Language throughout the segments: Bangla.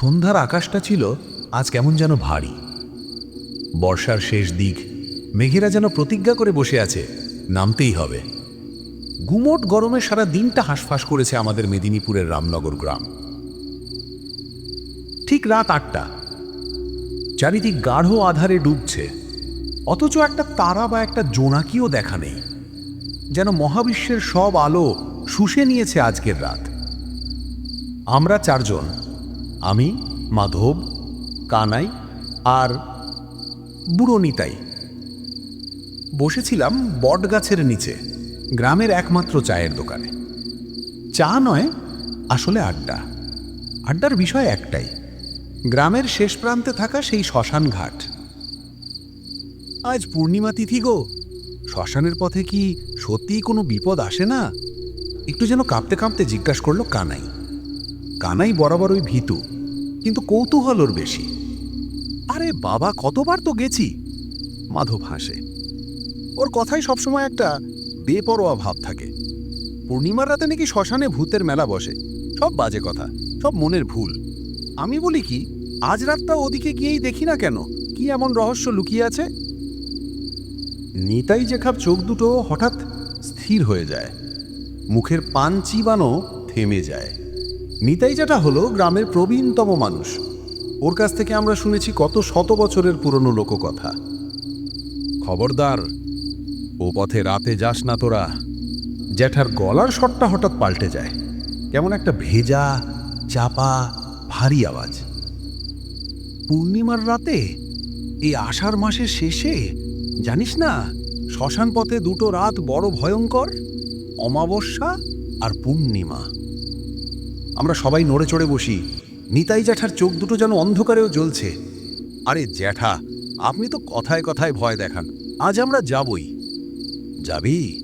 সন্ধ্যার আকাশটা ছিল আজ কেমন যেন ভারী। বর্ষার শেষ দিক, মেঘেরা যেন প্রতিজ্ঞা করে বসে আছে, নামতেই হবে। গুমোট গরমে সারা দিনটা হাঁসফাঁস করেছে আমাদের মেদিনীপুরের রামনগর গ্রাম। ঠিক রাত আটটা। চারিদিক গাঢ় আধারে ডুবছে। অথচ একটা তারা বা একটা জোনাকিও দেখা নেই। যেন মহাবিশ্বের সব আলো শুষে নিয়েছে আজকের রাত। আমরা চারজন আমি, মাধব, কানাই আর বুড়ো নিতাই। বসেছিলাম বটগাছের নিচে, গ্রামের একমাত্র চায়ের দোকানে। চা নয়, আসলে আড্ডা। আড্ডার বিষয় একটাই, গ্রামের শেষ প্রান্তে থাকা সেই শ্মশান ঘাট। আজ পূর্ণিমা তিথি গো, শ্মশানের পথে কি সত্যিই কোনো বিপদ আসে না? একটু যেন কাঁপতে কাঁপতে জিজ্ঞাসা করল কানাই। কানাই বরাবর ওই ভীতু, কিন্তু কৌতূহল ওর বেশি। আরে বাবা, কতবার তো গেছি, মাধব হাসে। ওর কথাই সবসময় একটা বেপরোয়া ভাব থাকে। পূর্ণিমার রাতে নাকি শ্মশানে ভূতের মেলা বসে। সব বাজে কথা, সব মনের ভুল। আমি বলি কি, আজ রাতটা ওদিকে গিয়েই দেখি না কেন? কি এমন রহস্য লুকিয়ে আছে? নিতাই খাপ চোখ দুটো হঠাৎ স্থির হয়ে যায়। মুখের পান চিবানো থেমে যায়। নিতাই যেটা হলো গ্রামের প্রবীণতম মানুষ। ওর কাছ থেকে আমরা শুনেছি কত শত বছরের পুরনো লোককথা। খবরদার, ও পথে রাতে যাস না তোরা। জ্যাঠার গলার স্বরটা হঠাৎ পাল্টে যায়। কেমন একটা ভেজা, চাপা, ভারী আওয়াজ। পূর্ণিমার রাতে, এই আষাঢ় মাসের শেষে, জানিস না শ্মশান পথে দুটো রাত বড় ভয়ঙ্কর, অমাবস্যা আর পূর্ণিমা। আমরা সবাই নড়ে চড়ে বসি। নিতাই জ্যাঠার চোখ দুটো যেন অন্ধকারেও জ্বলছে। আরে জ্যাঠা, আপনি তো কথায় কথায় ভয় দেখান। আজ আমরা যাবই। যাবি?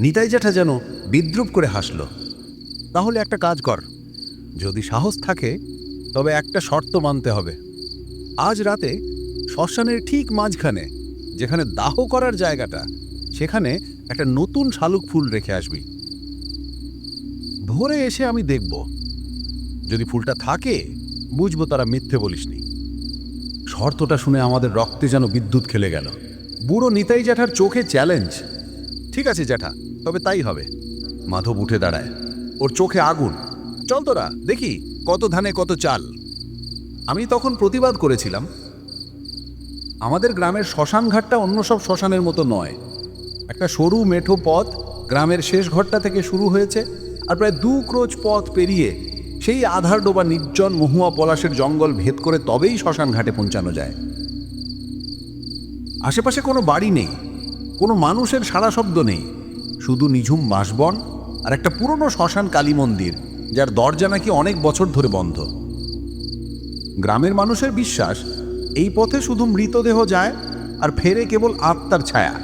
নিতাই জ্যাঠা যেন বিদ্রুপ করে হাসল। তাহলে একটা কাজ কর। যদি সাহস থাকে, তবে একটা শর্ত মানতে হবে। আজ রাতে শ্মশানের ঠিক মাঝখানে, যেখানে দাহ করার জায়গাটা, সেখানে একটা নতুন শালুক ফুল রেখে আসবি। ভোরে এসে আমি দেখব। যদি ফুলটা থাকে, বুঝব তারা মিথ্যে বলিসনি শর্তটা শুনে আমাদের রক্তে যেন বিদ্যুৎ খেলে গেল। বুড়ো নিতাই জ্যাঠার চোখে চ্যালেঞ্জ। ঠিক আছে জ্যাঠা, তবে তাই হবে। মাধব উঠে দাঁড়ায়। ওর চোখে আগুন। চল তোরা, দেখি কত ধানে কত চাল। আমি তখন প্রতিবাদ করেছিলাম। আমাদের গ্রামের শ্মশান ঘাটটা অন্য সব শ্মশানের মতো নয়। একটা সরু মেঠো পথ গ্রামের শেষ ঘরটা থেকে শুরু হয়েছে আর প্রায় দু ক্রোচ পথ পেরিয়ে সেই আধার ডোবা নির্জন মহুয়া পলাশের জঙ্গল ভেদ করে তবেই শ্মশান ঘাটে পৌঁছানো যায়। আশেপাশে কোনো বাড়ি নেই, কোনো মানুষের সারা শব্দ নেই, শুধু নিঝুম বাঁশবন আর একটা পুরনো শ্মশান কালী মন্দির, যার দরজা নাকি অনেক বছর ধরে বন্ধ। গ্রামের মানুষের বিশ্বাস, এই পথে শুধু মৃতদেহ যায় আর ফেরে কেবল আত্মার ছায়া।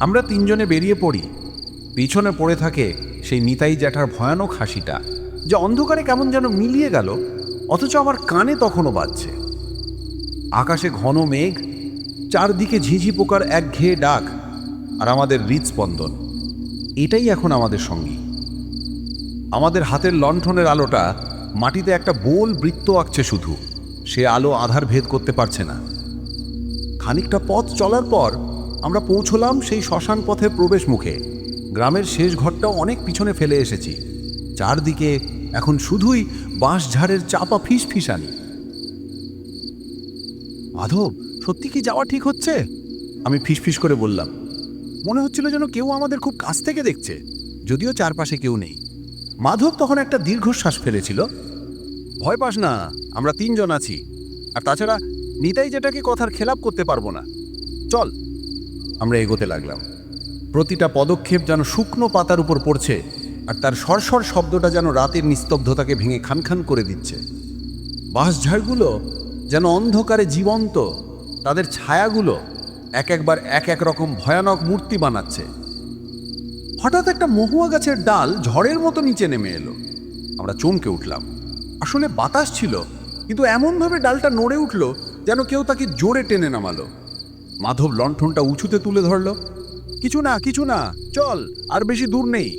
আমরা তিনজনে বেরিয়ে পড়ি, পিছনে পড়ে থাকে সেই নিতাই জ্যাঠার ভয়ানক হাসিটা যা অন্ধকারে কেমন যেন মিলিয়ে গেল, অথচ আমার কানে তখনও বাজছে। আকাশে ঘন মেঘ, চারদিকে ঝিঝি পোকার একঘেয়ে ডাক, আর আমাদের হৃদস্পন্দন। এটাই এখন আমাদের সঙ্গী। আমাদের হাতের লণ্ঠনের আলোটা মাটিতে একটা বোল বৃত্ত আঁকছে শুধু, সে আলো আধার ভেদ করতে পারছে না। খানিকটা পথ চলার পর আমরা পৌঁছলাম সেই শ্মশান পথের প্রবেশ মুখে গ্রামের শেষ ঘরটাও অনেক পিছনে ফেলে এসেছি। চারদিকে এখন শুধুই বাঁশঝাড়ের চাপা ফিস ফিসানি মাধব, সত্যি কি যাওয়া ঠিক হচ্ছে? আমি ফিসফিস করে বললাম, মনে হচ্ছিল যেন কেউ আমাদের খুব কাছ থেকে দেখছে, যদিও চারপাশে কেউ নেই। মাধব তখন একটা দীর্ঘশ্বাস ফেলেছিল, ভয় পাস না, আমরা তিনজন আছি, আর তাছাড়া নিতাই যেটাকে কথার খেলাপ করতে পারব না। চল, আমরা এগোতে লাগলাম। প্রতিটা পদক্ষেপ যেন শুকনো পাতার উপর পড়ছে, আর তার সরসর শব্দটা যেন রাতের নিস্তব্ধতাকে ভেঙে খানখান করে দিচ্ছে। বাঁশঝাড়গুলো যেন অন্ধকারে জীবন্ত, তাদের ছায়াগুলো এক একবার এক এক রকম ভয়ানক মূর্তি বানাচ্ছে। হঠাৎ একটা মহুয়া গাছের ডাল ঝড়ের মতো নিচে নেমে এলো। আমরা চমকে উঠলাম। আসলে বাতাস ছিল, কিন্তু এমনভাবে ডালটা নড়ে উঠল যেন কেউ তাকে জোরে টেনে নামালো। মাধব লণ্ঠনটা উঁচুতে তুলে ধরলো। কিছু না কিছু না। চল, আর বেশি দূর নেই।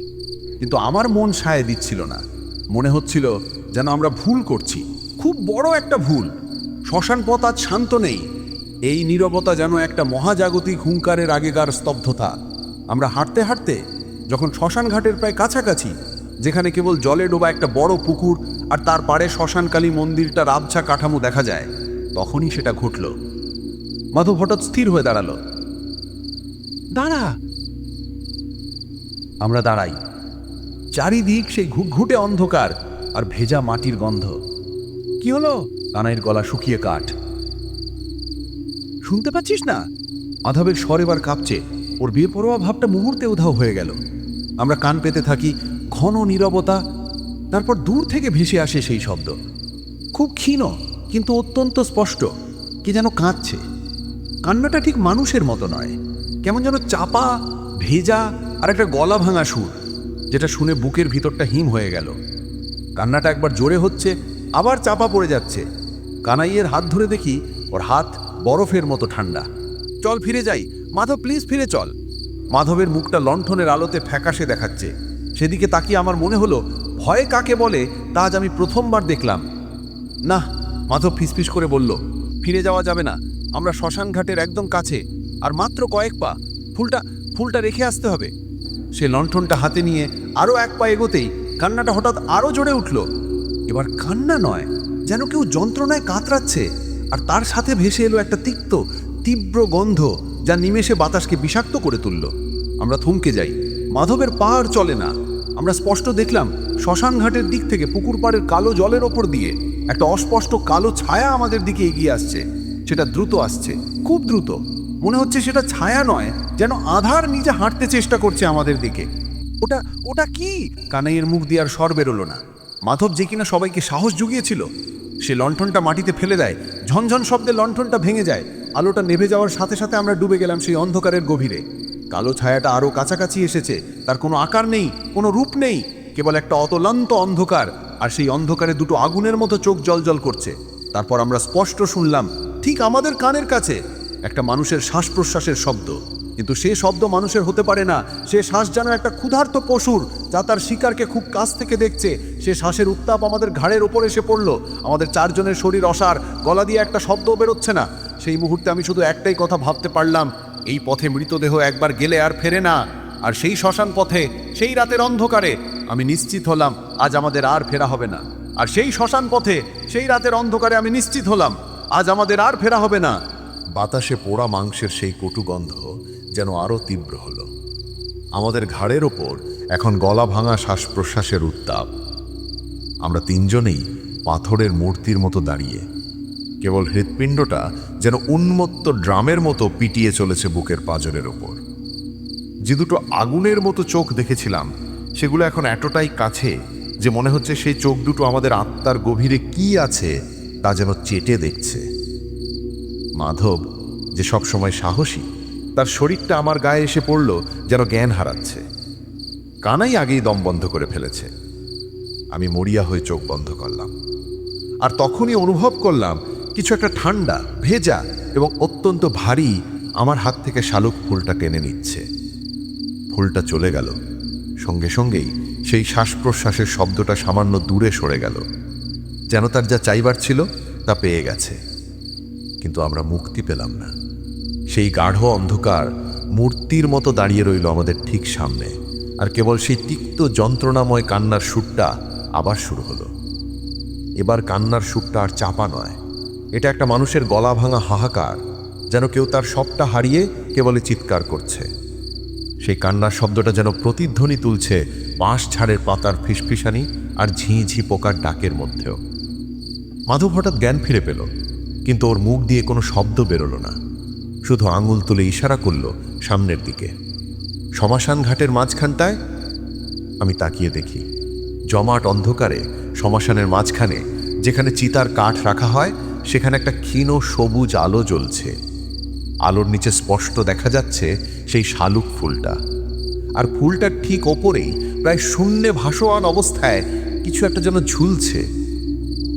কিন্তু আমার মন সায় দিচ্ছিল না। মনে হচ্ছিল যেন আমরা ভুল করছি। খুব বড় একটা ভুল। শ্মশান পথ আজ শান্ত নেই। এই নীরবতা যেন একটা মহাজাগতিক হুঙ্কারের আগেকার স্তব্ধতা। আমরা হাঁটতে হাঁটতে যখন শ্মশান ঘাটের প্রায় কাছাকাছি, যেখানে কেবল জলে ডোবা একটা বড় পুকুর আর তার পাড়ে শ্মশানকালী মন্দিরটার আবছা কাঠামো দেখা যায়, তখনই সেটা ঘটল। মাধব হঠাৎ স্থির হয়ে দাঁড়াল। দাঁড়া। আমরা দাঁড়াই। চারিদিক সেই ঘুটঘুটে অন্ধকার আর ভেজা মাটির গন্ধ। কি হলো? কানাইয়ের গলা শুকিয়ে কাঠ। শুনতে পাচ্ছিস না? মাধবের স্বর এবার কাঁপছে। ওর বিয়ে বেপরোয়া ভাবটা মুহূর্তে উধাও হয়ে গেল। আমরা কান পেতে থাকি ঘন নীরবতা, তারপর দূর থেকে ভেসে আসে সেই শব্দ। খুব ক্ষীণ, কিন্তু অত্যন্ত স্পষ্ট। কি যেন কাঁদছে। কান্নাটা ঠিক মানুষের মতো নয়। কেমন যেন চাপা, ভেজা আর একটা গলা ভাঙা সুর, যেটা শুনে বুকের ভিতরটা হিম হয়ে গেল। কান্নাটা একবার জোরে হচ্ছে, আবার চাপা পড়ে যাচ্ছে। কানাইয়ের হাত ধরে দেখি ওর হাত বরফের মতো ঠান্ডা। চল ফিরে যাই। মাধব প্লিজ ফিরে চল। মাধবের মুখটা লণ্ঠনের আলোতে ফ্যাকাশে দেখাচ্ছে। সেদিকে তাকিয়ে আমার মনে হলো, ভয় কাকে বলে তা আজ আমি প্রথমবার দেখলাম। না মাধব ফিসফিস করে বলল, ফিরে যাওয়া যাবে না। আমরা শ্মশান ঘাটের একদম কাছে। আর মাত্র কয়েক পা। ফুলটা ফুলটা রেখে আসতে হবে। সে লণ্ঠনটা হাতে নিয়ে আরও এক পা এগোতেই কান্নাটা হঠাৎ আরও জোরে উঠল। এবার কান্না নয়, যেন কেউ যন্ত্রণায় কাতরাচ্ছে। আর তার সাথে ভেসে এলো একটা তিক্ত, তীব্র গন্ধ, যা নিমেষে বাতাসকে বিষাক্ত করে তুলল। আমরা থমকে যাই। মাধবের পা আর চলে না। আমরা স্পষ্ট দেখলাম, শ্মশান ঘাটের দিক থেকে পুকুর পাড়ের কালো জলের ওপর দিয়ে একটা অস্পষ্ট কালো ছায়া আমাদের দিকে এগিয়ে আসছে। সেটা দ্রুত আসছে, খুব দ্রুত। মনে হচ্ছে সেটা ছায়া নয়, যেন আধার নিজে হাঁটতে চেষ্টা করছে আমাদের দিকে। ওটা ওটা কি? কানাইয়ের মুখ দিয়ে আর স্বর বেরোলো না। মাধব যে কিনা সবাইকে সাহস জুগিয়েছিল, সে লণ্ঠনটা মাটিতে ফেলে দেয়, ঝনঝন শব্দে লণ্ঠনটা ভেঙে যায়, আলোটা নেভে যাওয়ার সাথে সাথে আমরা ডুবে গেলাম সেই অন্ধকারের গভীরে। কালো ছায়াটা আরও কাছাকাছি এসেছে, তার কোনো আকার নেই, কোনো রূপ নেই, কেবল একটা অতলান্ত অন্ধকার, আর সেই অন্ধকারে দুটো আগুনের মতো চোখ জলজল করছে। তারপর আমরা স্পষ্ট শুনলাম, ঠিক আমাদের কানের কাছে একটা মানুষের শ্বাস প্রশ্বাসের শব্দ। কিন্তু সে শব্দ মানুষের হতে পারে না। সে শ্বাস যেন একটা ক্ষুধার্ত পশুর, যা তার শিকারকে খুব কাছ থেকে দেখছে। সে শ্বাসের উত্তাপ আমাদের ঘাড়ের ওপর এসে পড়ল। আমাদের চারজনের শরীর অসার, গলা দিয়ে একটা শব্দও বেরোচ্ছে না। সেই মুহূর্তে আমি শুধু একটাই কথা ভাবতে পারলাম, এই পথে মৃতদেহ একবার গেলে আর ফেরে না। আর সেই শ্মশান পথে, সেই রাতের অন্ধকারে আমি নিশ্চিত হলাম, আজ আমাদের আর ফেরা হবে না। আর সেই শ্মশান পথে, সেই রাতের অন্ধকারে আমি নিশ্চিত হলাম, আজ আমাদের আর ফেরা হবে না। বাতাসে পোড়া মাংসের সেই কটু গন্ধ যেন আরও তীব্র হলো। আমাদের ঘাড়ের ওপর এখন গলা ভাঙা শ্বাস প্রশ্বাসের উত্তাপ। আমরা তিনজনেই পাথরের মূর্তির মতো দাঁড়িয়ে। কেবল হৃৎপিণ্ডটা যেন উন্মত্ত ড্রামের মতো পিটিয়ে চলেছে বুকের পাঁজরের ওপর। যে দুটো আগুনের মতো চোখ দেখেছিলাম, সেগুলো এখন এতটাই কাছে যে মনে হচ্ছে সেই চোখ দুটো আমাদের আত্মার গভীরে কি আছে তা যেন চেটে দেখছে। মাধব, যে সবসময় সাহসী, তার শরীরটা আমার গায়ে এসে পড়ল, যেন জ্ঞান হারাচ্ছে। কানাই আগেই দম বন্ধ করে ফেলেছে। আমি মরিয়া হয়ে চোখ বন্ধ করলাম। আর তখনই অনুভব করলাম, কিছু একটা ঠান্ডা, ভেজা এবং অত্যন্ত ভারী আমার হাত থেকে শালুক ফুলটা টেনে নিচ্ছে। ফুলটা চলে গেল। সঙ্গে সঙ্গেই সেই শ্বাস প্রশ্বাসের শব্দটা সামান্য দূরে সরে গেল। যেন তার যা চাইবার ছিল, তা পেয়ে গেছে। কিন্তু আমরা মুক্তি পেলাম না। সেই গাঢ় অন্ধকার মূর্তির মতো দাঁড়িয়ে রইল আমাদের ঠিক সামনে। আর কেবল সেই তিক্ত যন্ত্রণাময় কান্নার সুরটা আবার শুরু হলো। এবার কান্নার সুরটা আর চাপা নয়। এটা একটা মানুষের গলা ভাঙা হাহাকার, যেন কেউ তার সবটা হারিয়ে কেবলই চিৎকার করছে। সেই কান্নার শব্দটা যেন প্রতিধ্বনি তুলছে বাঁশ ছাড়ের পাতার ফিসফিসানি আর ঝিঁ ঝি পোকার ডাকের মধ্যেও। মাধব হঠাৎ জ্ঞান ফিরে পেল। কিন্তু ওর মুখ দিয়ে কোনো শব্দ বেরোলো না। শুধু আঙুল তুলে ইশারা করল সামনের দিকে। শ্মশান ঘাটের মাঝখানটায়? আমি তাকিয়ে দেখি। জমাট অন্ধকারে শ্মশানের মাঝখানে, যেখানে চিতার কাঠ রাখা হয়, সেখানে একটা ক্ষীণ সবুজ আলো জ্বলছে। আলোর নিচে স্পষ্ট দেখা যাচ্ছে সেই শালুক ফুলটা। আর ফুলটার ঠিক ওপরেই প্রায় শূন্যে ভাসোয়ান অবস্থায় কিছু একটা যেন ঝুলছে।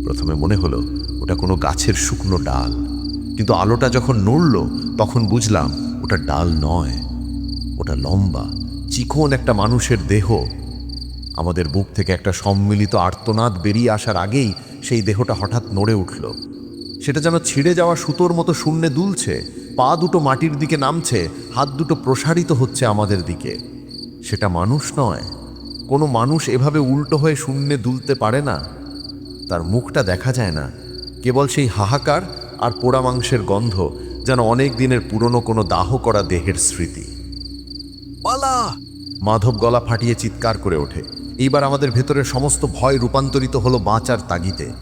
প্রথমে মনে হলো ওটা কোনো গাছের শুকনো ডাল। কিন্তু আলোটা যখন নড়ল, তখন বুঝলাম ওটা ডাল নয়। ওটা লম্বা, চিকন একটা মানুষের দেহ। আমাদের বুক থেকে একটা সম্মিলিত আর্তনাদ বেরিয়ে আসার আগেই সেই দেহটা হঠাৎ নড়ে উঠল। সেটা যেন ছিঁড়ে যাওয়া সুতোর মতো শূন্যে দুলছে, পা দুটো মাটির দিকে নামছে, হাত দুটো প্রসারিত হচ্ছে আমাদের দিকে। সেটা মানুষ নয়। কোনো মানুষ এভাবে উল্টো হয়ে শূন্যে দুলতে পারে না। তার মুখটা দেখা যায় না। কেবল সেই হাহাকার আর পোড়া মাংসের গন্ধ যেন অনেক দিনের পুরনো কোনো দাহ করা দেহের স্মৃতি। পালা! মাধব গলা ফাটিয়ে চিৎকার করে ওঠে। এইবার আমাদের ভেতরের সমস্ত ভয় রূপান্তরিত হলো বাঁচার তাগিতে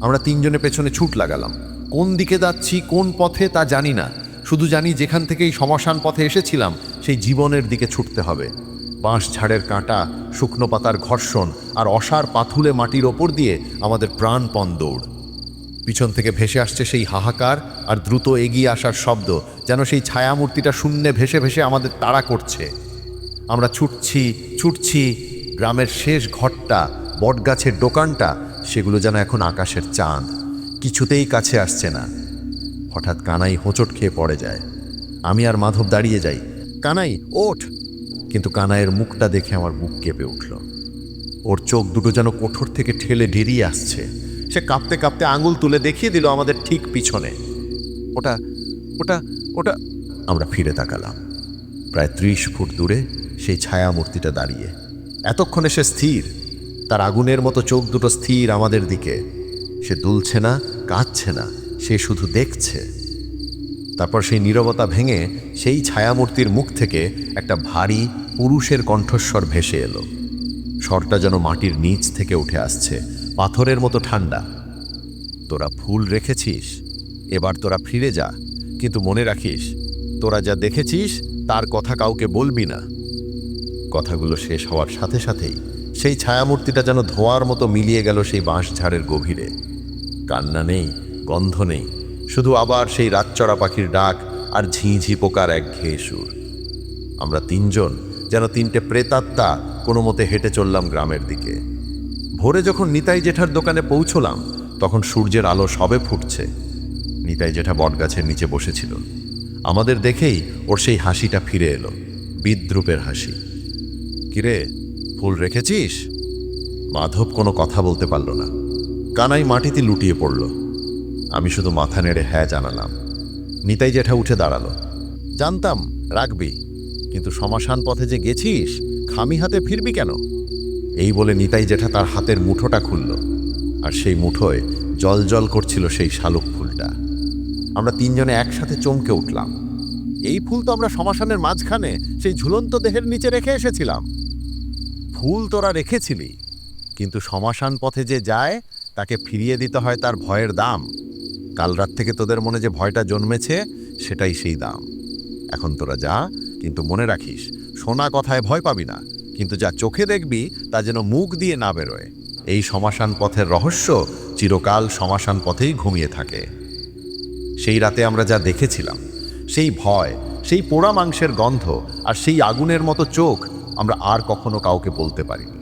আমরা তিনজনে পেছনে ছুট লাগালাম। কোন দিকে যাচ্ছি, কোন পথে তা জানি না। শুধু জানি যেখান থেকে এই শ্মশান পথে এসেছিলাম, সেই জীবনের দিকে ছুটতে হবে। বাঁশ ঝাড়ের কাঁটা, শুকনো পাতার ঘর্ষণ আর অসার পাথুলে মাটির ওপর দিয়ে আমাদের প্রাণপণ দৌড়। পিছন থেকে ভেসে আসছে সেই হাহাকার আর দ্রুত এগিয়ে আসার শব্দ, যেন সেই ছায়ামূর্তিটা শূন্যে ভেসে ভেসে আমাদের তাড়া করছে। আমরা ছুটছি ছুটছি, গ্রামের শেষ ঘরটা, বটগাছের দোকানটা, সেগুলো যেন এখন আকাশের চাঁদ, কিছুতেই কাছে আসছে না। হঠাৎ কানাই হোঁচট খেয়ে পড়ে যায়। আমি আর মাধব দাঁড়িয়ে যাই। কানাই, ওঠ! কিন্তু কানাইয়ের মুখটা দেখে আমার বুক কেঁপে উঠল। ওর চোখ দুটো যেন কোঠর থেকে ঠেলে বেরিয়ে আসছে। সে কাঁপতে কাঁপতে আঙুল তুলে দেখিয়ে দিল আমাদের ঠিক পিছনে। ওটা ওটা ওটা। আমরা ফিরে তাকালাম। প্রায় ত্রিশ ফুট দূরে সেই ছায়া মূর্তিটা দাঁড়িয়ে। এতক্ষণে সে স্থির। তার আগুনের মতো চোখ দুটো স্থির আমাদের দিকে। সে দুলছে না, কাঁদছে না, সে শুধু দেখছে। তারপর সেই নীরবতা ভেঙে সেই ছায়ামূর্তির মুখ থেকে একটা ভারী পুরুষের কণ্ঠস্বর ভেসে এলো। স্বরটা যেন মাটির নিচ থেকে উঠে আসছে। পাথরের মতো ঠান্ডা। তোরা ফুল রেখেছিস। এবার তোরা ফিরে যা। কিন্তু মনে রাখিস, তোরা যা দেখেছিস, তার কথা কাউকে বলবি না। কথাগুলো শেষ হওয়ার সাথে সাথেই সেই ছায়ামূর্তিটা যেন ধোয়ার মতো মিলিয়ে গেল সেই বাঁশঝাড়ের গভীরে। কান্না নেই, গন্ধ নেই, শুধু আবার সেই রাতচড়া পাখির ডাক আর ঝিঁঝি পোকার এক ঘেয়ে সুর। আমরা তিনজন, যেন তিনটে প্রেতাত্মা কোনো মতে হেঁটে চললাম গ্রামের দিকে। ভোরে যখন নিতাই জেঠার দোকানে পৌঁছলাম, তখন সূর্যের আলো সবে ফুটছে। নিতাই জেঠা বটগাছের নিচে বসেছিল। আমাদের দেখেই ওর সেই হাসিটা ফিরে এলো, বিদ্রুপের হাসি। কিরে, ফুল রেখেছিস? মাধব কোনো কথা বলতে পারল না। কানাই মাটিতে লুটিয়ে পড়ল। আমি শুধু মাথা নেড়ে হ্যাঁ জানালাম। নিতাই জেঠা উঠে দাঁড়াল। জানতাম, রাখবি। কিন্তু শ্মশান পথে যে গেছিস, খামি হাতে ফিরবি কেন? এই বলে নিতাই জেঠা তার হাতের মুঠোটা খুলল, আর সেই মুঠোয় জল জল করছিল সেই শালুক ফুলটা। আমরা তিনজনে একসাথে চমকে উঠলাম। এই ফুল তো আমরা শ্মশানের মাঝখানে সেই ঝুলন্ত দেহের নিচে রেখে এসেছিলাম। ফুল তোরা রেখেছিলি, কিন্তু শ্মশান পথে যে যায়, তাকে ফিরিয়ে দিতে হয় তার ভয়ের দাম। কাল রাত থেকে তোদের মনে যে ভয়টা জন্মেছে, সেটাই সেই দাম। এখন তোরা যা, কিন্তু মনে রাখিস শোনা কথায় ভয় পাবি না। কিন্তু যা চোখে দেখবি তা যেন মুখ দিয়ে না বেরোয়। এই শ্মশান পথের রহস্য চিরকাল শ্মশান পথেই ঘুমিয়ে থাকে। সেই রাতে আমরা যা দেখেছিলাম, সেই ভয়, সেই পোড়া মাংসের গন্ধ আর সেই আগুনের মতো চোখ আমরা আর কখনো কাউকে বলতে পারিনি।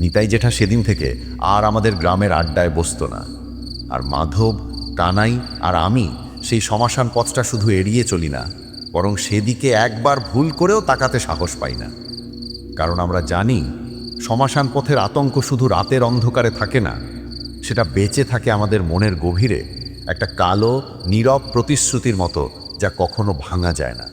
নিতাই জেঠা সেদিন থেকে আর আমাদের গ্রামের আড্ডায় বসতো না। আর মাধব, কানাই আর আমি সেই শ্মশান পথটা শুধু এড়িয়ে চলি না, বরং সেদিকে একবার ভুল করেও তাকাতে সাহস পাই না। কারণ আমরা জানি সমাসান পথের আতঙ্ক শুধু রাতের অন্ধকারে থাকে না, সেটা বেঁচে থাকে আমাদের মনের গভীরে একটা কালো, নীরব প্রতিশ্রুতির মতো যা কখনো ভাঙা যায় না।